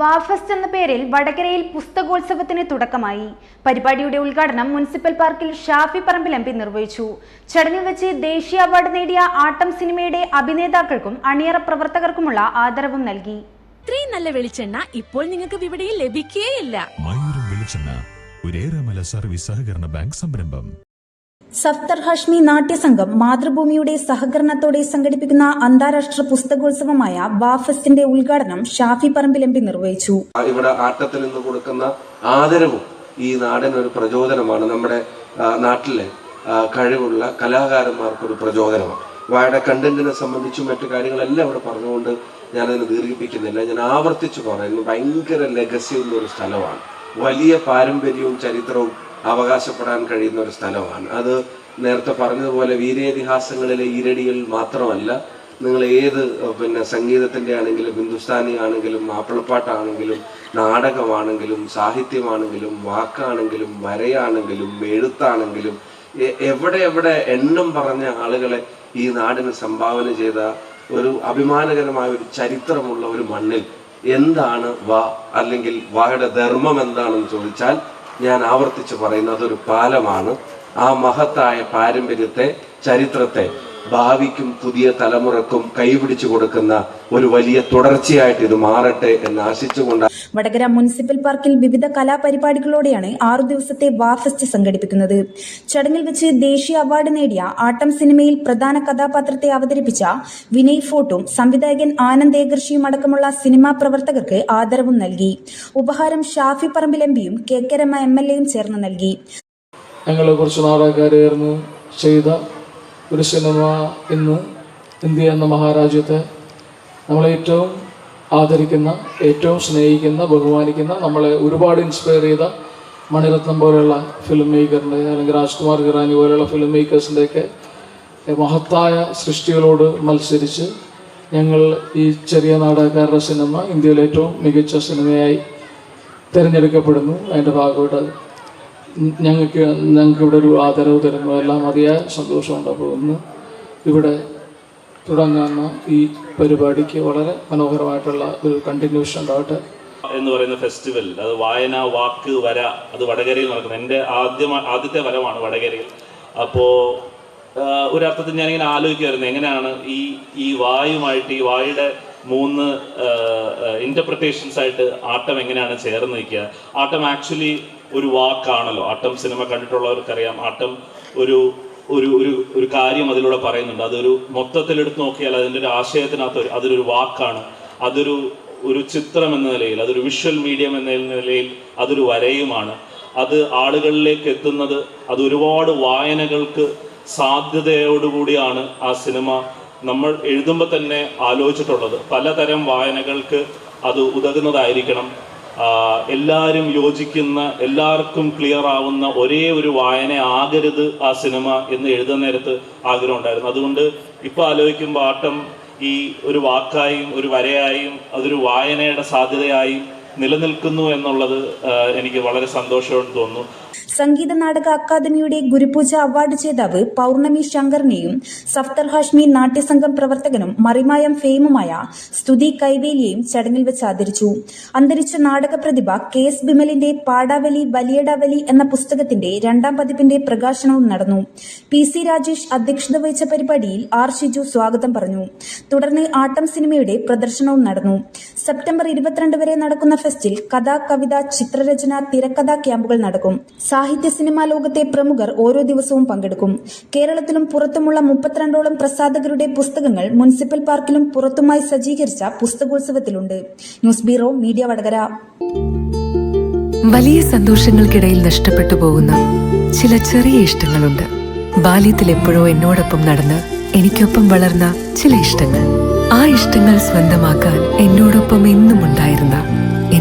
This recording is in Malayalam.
വാഫസ്റ്റ് എന്ന പേരിൽ വടകരയിൽ പുസ്തകോത്സവത്തിന് തുടക്കമായി. പരിപാടിയുടെ ഉദ്ഘാടനം മുനിസിപ്പൽ പാർക്കിൽ ഷാഫി പറമ്പിൽ എം പി നിർവഹിച്ചു. ചടങ്ങിൽ വെച്ച് ദേശീയ അവാർഡ് നേടിയ ആട്ടം സിനിമയുടെ അഭിനേതാക്കൾക്കും അണിയറ പ്രവർത്തകർക്കുമുള്ള ആദരവും നൽകി. ഇത്രയും നല്ല വെളിച്ചെണ്ണ ഇപ്പോൾ നിങ്ങൾക്ക് വിപണിയിൽ ലഭിക്കുകയില്ല മയൂരം വെളിച്ചെണ്ണ സർവീസ് സഹകരണ ബാങ്ക് സംരംഭം. സഫ്തർ ഹാഷ്മി നാട്യസംഘം മാതൃഭൂമിയുടെ സഹകരണത്തോടെ സംഘടിപ്പിക്കുന്ന അന്താരാഷ്ട്ര പുസ്തകോത്സവമായ ബാഫസ്റ്റിന്റെ ഉദ്ഘാടനം ഷാഫി പറമ്പിൽ എം പി നിർവഹിച്ചു ഇവിടെ ആട്ടത്തിൽ നിന്ന് കൊടുക്കുന്ന ആദരവും ഈ നാടിന് ഒരു പ്രചോദനമാണ്. നമ്മുടെ നാട്ടിലെ കഴിവുള്ള കലാകാരന്മാർക്കൊരു പ്രചോദനമാണ്. വായുടെ കണ്ടന്റിനെ സംബന്ധിച്ചും മറ്റു കാര്യങ്ങളെല്ലാം ഇവിടെ പറഞ്ഞുകൊണ്ട് ഞാനതിനെ ദീർഘിപ്പിക്കുന്നില്ല. ഞാൻ ആവർത്തിച്ചു പറയുന്നു ഭയങ്കര ലെഗസി ഉള്ള ഒരു സ്ഥലമാണ്. വലിയ പാരമ്പര്യവും ചരിത്രവും അവകാശപ്പെടാൻ കഴിയുന്ന ഒരു സ്ഥലമാണ്. അത് നേരത്തെ പറഞ്ഞതുപോലെ വീരേതിഹാസങ്ങളിലെ ഈരടികൾ മാത്രമല്ല നിങ്ങൾ ഏത് പിന്നെ സംഗീതത്തിന്റെ ആണെങ്കിലും ഹിന്ദുസ്ഥാനി ആണെങ്കിലും മാപ്പിളപ്പാട്ടാണെങ്കിലും നാടകമാണെങ്കിലും സാഹിത്യമാണെങ്കിലും വാക്കാണെങ്കിലും വരയാണെങ്കിലും എഴുത്താണെങ്കിലും എവിടെ എവിടെ എണ്ണം പറഞ്ഞ ആളുകളെ ഈ നാടിന് സംഭാവന ചെയ്ത ഒരു അഭിമാനകരമായ ഒരു ചരിത്രമുള്ള ഒരു മണ്ണിൽ എന്താണ് വാ അല്ലെങ്കിൽ വായുടെ ധർമ്മം എന്താണെന്ന് ചോദിച്ചാൽ ഞാൻ ആവർത്തിച്ച് പറയുന്നത് ഒരു പാലമാണ് ആ മഹത്തായ പാരമ്പര്യത്തെ ചരിത്രത്തെ ഭാവിക്കും പുതിയ തലമുറക്കും കൈപിടിച്ചു കൊടുക്കുന്ന ഒരു വലിയ തുടർച്ചയായിട്ട് ഇത് മാറട്ടെ എന്ന് ആശിച്ചുകൊണ്ട് വടകര മുനിസിപ്പൽ പാർക്കിൽ വിവിധ കലാപരിപാടികളോടെയാണ് ആറു ദിവസത്തെ വാഫെസ്റ്റ് സംഘടിപ്പിക്കുന്നത്. ചടങ്ങിൽ വെച്ച് ദേശീയ അവാർഡ് നേടിയ ആട്ടം സിനിമയിൽ പ്രധാന കഥാപാത്രത്തെ അവതരിപ്പിച്ച വിനയ് ഫോട്ടും സംവിധായകൻ ആനന്ദ് ഏകർഷിയും അടക്കമുള്ള സിനിമാ പ്രവർത്തകർക്ക് ആദരവും നൽകി. ഉപഹാരം ഷാഫി പറമ്പിൽ എം പിയും K K Rama M L എയും ചേർന്ന് നൽകി. ഞങ്ങൾ കുറച്ച് നാടകക്കാർ ചേർന്ന് ചെയ്ത ഒരു സിനിമ ഇന്ന് ഇന്ത്യ എന്ന മഹാരാജ്യത്തെ നമ്മളേറ്റവും ആദരിക്കുന്ന ഏറ്റവും സ്നേഹിക്കുന്ന ബഹുമാനിക്കുന്ന നമ്മളെ ഒരുപാട് ഇൻസ്പയർ ചെയ്ത മണിരത്നം പോലെയുള്ള ഫിലിം മേക്കറിന്റെ അല്ലെങ്കിൽ രാജ്കുമാർ ഹിറാനി പോലെയുള്ള ഫിലിം മേക്കേഴ്സിന്റെയൊക്കെ മഹത്തായ സൃഷ്ടികളോട് മത്സരിച്ച് ഞങ്ങൾ ഈ ചെറിയ നാടകക്കാരുടെ സിനിമ ഇന്ത്യയിലെ ഏറ്റവും മികച്ച സിനിമയായി തിരഞ്ഞെടുക്കപ്പെടുന്നു. അതിന്റെ ഭാഗമായിട്ട് ഞങ്ങൾക്ക് ഞങ്ങൾക്ക് ഇവിടെ ഒരു ആദരവ് തരുന്നു. എല്ലാം അതിയായ സന്തോഷമുണ്ട്. അപ്പോൾ ഇന്ന് ഇവിടെ തുടങ്ങുന്ന ഈ പരിപാടിക്ക് വളരെ മനോഹരമായിട്ടുള്ള ഒരു കണ്ടിന്യൂഷൻ ഉണ്ടാവട്ടെ എന്ന് പറയുന്ന ഫെസ്റ്റിവൽ അത് വായന വാക്ക് വര അത് വടകരയിൽ നടക്കുന്നത്. എന്റെ ആദ്യ ആദ്യത്തെ വരമാണ് വടകരയിൽ. അപ്പോൾ ഒരർത്ഥത്തിൽ ഞാനിങ്ങനെ ആലോചിക്കുമായിരുന്നു എങ്ങനെയാണ് ഈ ഈ വായുമായിട്ട് ഈ വായുടെ മൂന്ന് ഇന്റർപ്രിട്ടേഷൻസ് ആയിട്ട് ആട്ടം എങ്ങനെയാണ് ചേർന്ന് നിൽക്കുക? ആട്ടം ആക്ച്വലി ഒരു വാക്കാണല്ലോ. ആട്ടം സിനിമ കണ്ടിട്ടുള്ളവർക്കറിയാം. ആട്ടം ഒരു ഒരു ഒരു ഒരു കാര്യം അതിലൂടെ പറയുന്നുണ്ട്. അതൊരു മൊത്തത്തിലെടുത്ത് നോക്കിയാൽ അതിന്റെ ഒരു ആശയത്തിനകത്ത് അതൊരു വാക്കാണ്. അതൊരു ഒരു ചിത്രം എന്ന നിലയിൽ അതൊരു വിഷ്വൽ മീഡിയം എന്ന നിലയിൽ അതൊരു വരയുമാണ്. അത് ആളുകളിലേക്ക് എത്തുന്നത് അത് ഒരുപാട് വായനകൾക്ക് സാധ്യതയോടുകൂടിയാണ് ആ സിനിമ നമ്മൾ എഴുതുമ്പോൾ തന്നെ ആലോചിച്ചിട്ടുള്ളത്. പലതരം വായനകൾക്ക് അത് ഉതകുന്നതായിരിക്കണം. എല്ലാവരും യോജിക്കുന്ന എല്ലാവർക്കും ക്ലിയർ ആവുന്ന ഒരേ ഒരു വായന ആകരുത് ആ സിനിമ എന്ന് എഴുതുന്ന നേരത്ത് ആഗ്രഹം ഉണ്ടായിരുന്നു. അതുകൊണ്ട് ഇപ്പോൾ ആലോചിക്കുമ്പോൾ ആട്ടം ഈ ഒരു വാക്കായും ഒരു വരയായും അതൊരു വായനയുടെ സാധ്യതയായും നിലനിൽക്കുന്നു എന്നുള്ളത് എനിക്ക് വളരെ സന്തോഷമെന്ന് തോന്നുന്നു. സംഗീത നാടക അക്കാദമിയുടെ ഗുരുപൂജ അവാർഡ് ജേതാവ് പൗർണമി ശങ്കറിനെയും സഫ്തർ ഹാഷ്മി നാട്യസംഘം പ്രവർത്തകനും മറിമായം ഫെയിമുമായ സ്തുതി കൈവേലിയെയും ചടങ്ങിൽ വെച്ച് ആദരിച്ചു. അന്തരിച്ച നാടക പ്രതിഭ കെ എസ് ബിമലിന്റെ പാടാവലി വലിയടാവലി എന്ന പുസ്തകത്തിന്റെ രണ്ടാം പതിപ്പിന്റെ പ്രകാശനവും നടന്നു. പി സി രാജേഷ് അധ്യക്ഷത വഹിച്ച പരിപാടിയിൽ ആർ ഷിജു സ്വാഗതം പറഞ്ഞു. തുടർന്ന് ആട്ടം സിനിമയുടെ പ്രദർശനവും നടന്നു. സെപ്റ്റംബർ ഇരുപത്തിരണ്ട് വരെ നടക്കുന്ന ഫെസ്റ്റിൽ കഥ കവിത ചിത്രരചന തിരക്കഥാ ക്യാമ്പുകൾ നടക്കും. സാഹിത്യ സിനിമാ ലോകത്തെ പ്രമുഖർ ഓരോ ദിവസവും പങ്കെടുക്കും. കേരളത്തിലും പുറത്തുമുള്ള മുപ്പത്തിരണ്ടോളം പ്രസാധകരുടെ പുസ്തകങ്ങൾ മുനിസിപ്പൽ പാർക്കിലും പുറത്തുമായി സജ്ജീകരിച്ച പുസ്തകോത്സവത്തിലുണ്ട്. News bureau media Vadakara. വലിയ സന്തോഷങ്ങൾക്കിടയിൽ നഷ്ടപ്പെട്ടു പോകുന്ന ചില ചെറിയ ഇഷ്ടങ്ങളുണ്ട്. ബാല്യത്തിൽ എപ്പോഴോ എന്നോടൊപ്പം നടന്ന് എനിക്കൊപ്പം വളർന്ന ചില ഇഷ്ടങ്ങൾ. ആ ഇഷ്ടങ്ങൾ സ്വന്തമാക്കാൻ എന്നോടൊപ്പം എന്നും ഉണ്ടായിരുന്ന